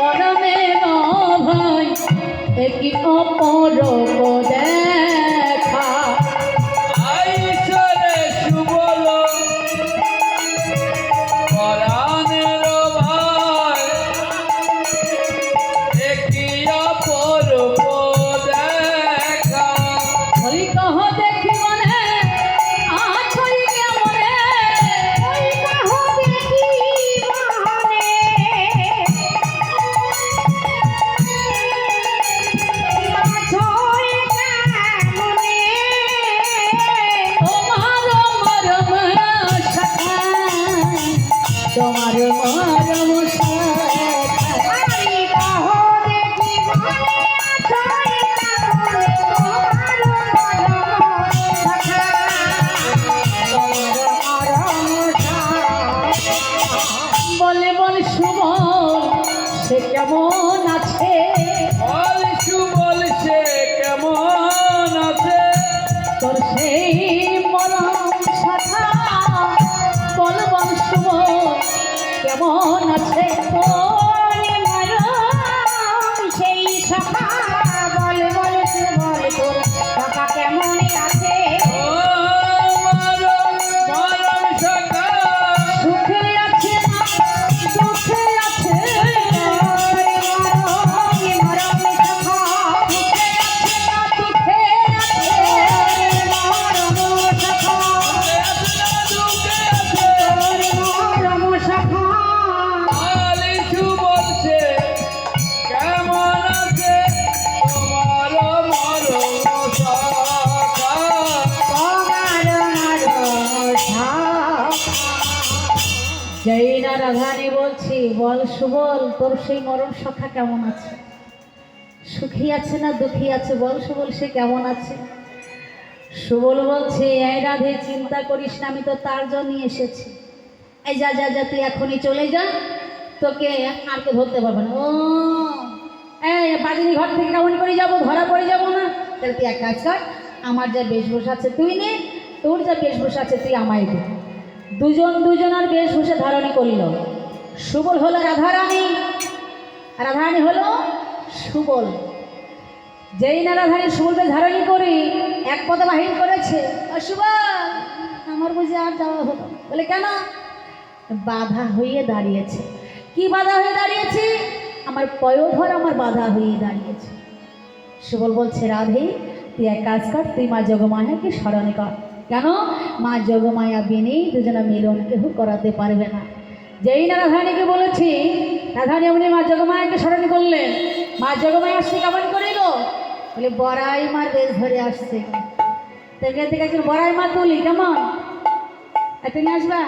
পরমে ভাই একই অপর দেখা বলে বল সুমন সে কেমন আছে? কেমন আছে তোর? জয় বলছি, বল সুবল, তোর সেই মরণ সখা কেমন আছে? সুখী আছে না দুঃখী আছে? বল সুবল, সে কেমন আছে? সুবল বলছে, এই রাধে, চিন্তা করিস না, আমি তো তার জন্যই এসেছি। এই যা যা যা, তুই এখনই চলে যা। তোকে আর কে ধরতে পারবে না। ও, এই বাজারি ঘর থেকে কেমন করে যাব? ধরা পড়ে যাব না? তাহলে তুই এক কাজ কর, আমার যা বেশভূষা আছে তুই নে, তোর যা বেশভূষা আছে তুই আমায় দে। দুজন দুজনের বেশভূষা ধারণী করিল, সুবল হলো রাধারানী? রাধারানী হলো সুবল। যেই না রাধারানী সুবলকে ধারণী করি, এক পদ বাহির করেছে। "ও সুবল, আমার বুঝে আর যাওয়া হলো বলে কেন? বাধা হয়ে দাঁড়িয়েছে। কি বাধা হয়ে দাঁড়িয়েছে? আমার পয়োধর আমার বাধা হয়ে দাঁড়িয়েছে। সুবল বলছে, রাধে, তুই এক কাজ কর, তুই মা যোগমায়াকে স্মরণ কর। কেন? মা যোগমায়া বিনে দুজনা মিলন কেহ করাতে পারবে না। যেই না রাধারানীকে বলেছি, রাধারানী এমনি মা যোগমায়াকে স্মরণ করলেন। মা যোগমায়া আসছে কেমন করিল বলে, বড়াই মার বেশ ধরে আসছে। থেকে থেকে একজন বড়াই মা তুলি, কেমন? তুমি আসবা?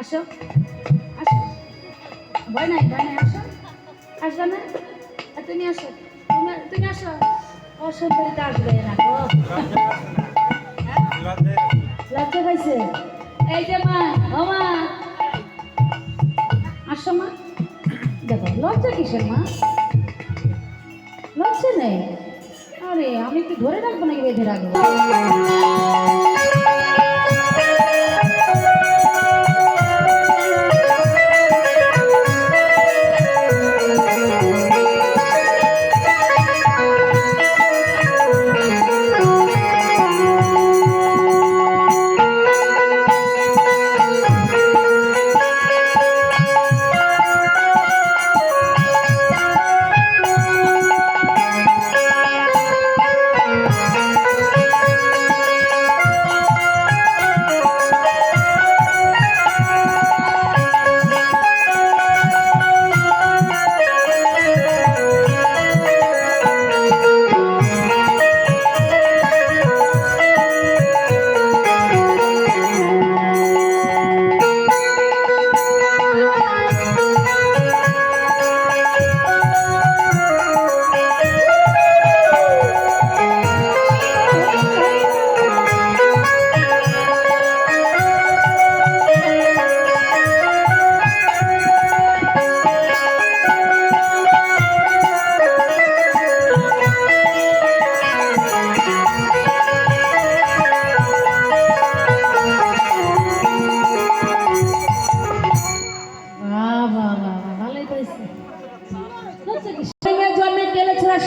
আসো। আসো। ভয় নাই ভয় নাই, আসো। আসবে না? তুমি আসো। তুমি আসো। অসুন্দরীতে আসবে না লজ্জা পাইছে এই যে মা, ও আসো মা। দেখো, লজ্জা কিসের মা? লজ্জা নেই। আরে, আমি কি ধরে রাখব নাকি বেঁধে রাখব?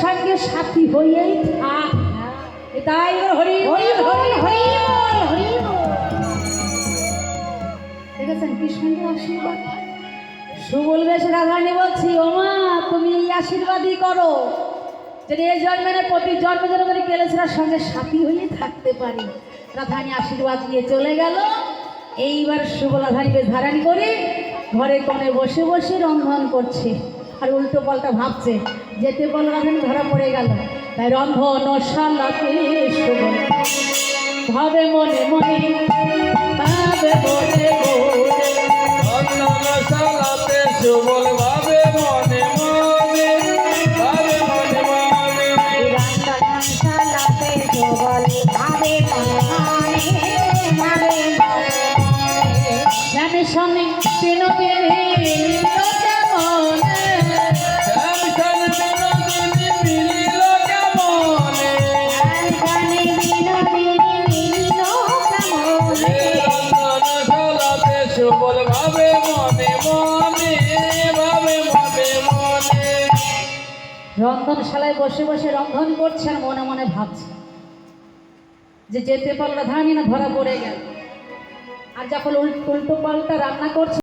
সঙ্গে সাথী হইয়েই থাক তাই হরি হরি হরি হরি হরি। দেখেছেন কি সুন্দর আশীর্বাদ? সুবল বেশ রাধারানী বলছি ওমা তুমি এই আশীর্বাদই করো। যে এই জন্মে না প্রতি জন্মে যেন করে কেলেছিলার সঙ্গে সাথী হয়ে থাকতে পারি। রাধারানী আশীর্বাদ দিয়ে চলে গেল। এইবার সুবল রাধারানী বেশ ধারানি করে ঘরে কোণে বসে বসে রন্ধন করছে। আর উল্টো পাল্টা ভাবছে যেতে বল রাধারানী ধরা পড়ে গেল। তাই রন্ধন শালাতে ভাবে মনে মনে ভাবে মনে মনে। সুবল ভাবে মনে মনে ভাবে মনে মনে। রন্ধনশালায় বসে বসে রন্ধন করছে আর মনে মনে ভাবছে যে যেতে পারল ধানি না ধরা পড়ে গেল। আর যখন উল্টো পাল্টা রান্না করছে